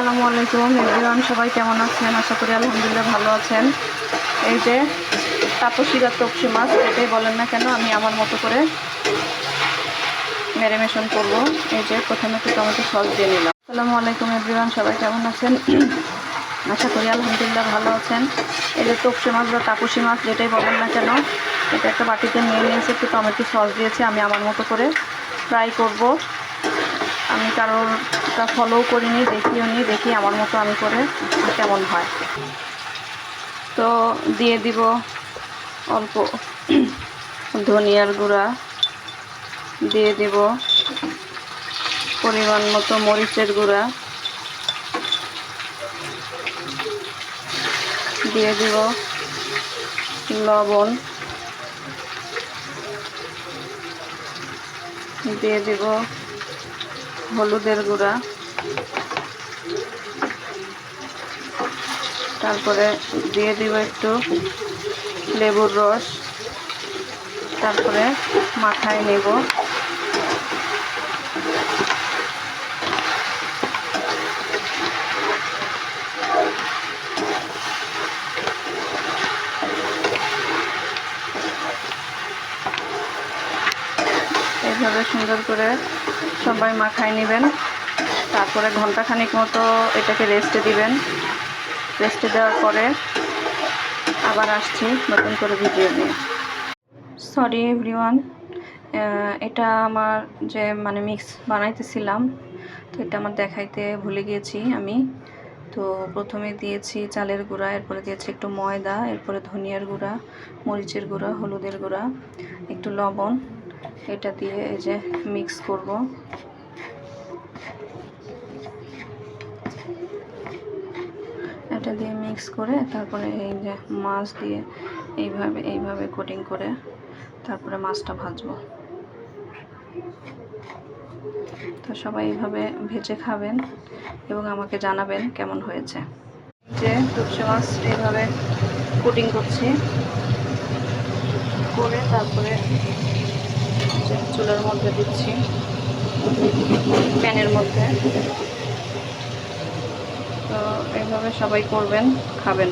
আসসালামু আলাইকুম, এভরিওয়ান সবাই কেমন আছেন? আশা করি আলহামদুলিল্লাহ ভালো আছেন। এই যে তাপসিরা তপসি মাছ, এটাই বলেন না কেন, আমি আমার মতো করে ম্যারিনেশন করব। এই যে প্রথমে একটু টমেটো সস দিয়ে নিলাম। আসসালামু আলাইকুম, এভরিওয়ান সবাই কেমন আছেন? আশা করি আলহামদুলিল্লাহ ভালো আছেন। এই যে তপসি মাছ বা তাপসি মাছ, যেটাই বলেন না কেন, এটা একটা বাটিতে নিয়ে নিয়েছে, একটু টমেটো সস দিয়েছে, আমি আমার মতো করে ফ্রাই করব। আমি কারোরটা ফলো করিনি, দেখিও নি, দেখি আমার মতো আমি করে কেমন হয়। তো দিয়ে দিব অল্প ধনিয়ার গুঁড়া, দিয়ে দিব পরিমাণ মতো মরিচের গুঁড়া, দিয়ে দিব লবণ, দিয়ে দিব হলুদের গুঁড়া। তারপরে দিয়ে দিব একটু লেবুর রস। তারপরে মাথায় নেব। এইভাবে সুন্দর করে সবাই মাখায় নেবেন। তারপরে ঘন্টাখানিক মতো এটাকে রেস্টে দিবেন। রেস্টে দেওয়ার পরে আবার আসছি নতুন করে ভিডিও নিয়ে। সরি এভরিওয়ান এটা আমার যে মানে মিক্স বানাইতেছিলাম, তো এটা আমার দেখাইতে ভুলে গিয়েছি আমি। তো প্রথমে দিয়েছি চালের গুঁড়া, এরপরে দিয়েছি একটু ময়দা, এরপরে ধনিয়ার গুঁড়া, মরিচের গুঁড়া, হলুদের গুঁড়া, একটু লবণ। এটা দিয়ে এই যে মিক্স করব। এটা দিয়ে মিক্স করে তারপরে এই যে মাছ দিয়ে এইভাবে এইভাবে কোটিং করে তারপরে মাছটা ভাজবো। তো সবাই এইভাবে ভেজে খাবেন এবং আমাকে জানাবেন কেমন হয়েছে। যে টুপসে মাছ এইভাবে কোটিং করছি। করে তারপরে চুলার মধ্যে দিচ্ছি। প্যানের মধ্যে। তো এইভাবে সবাই করবেন খাবেন।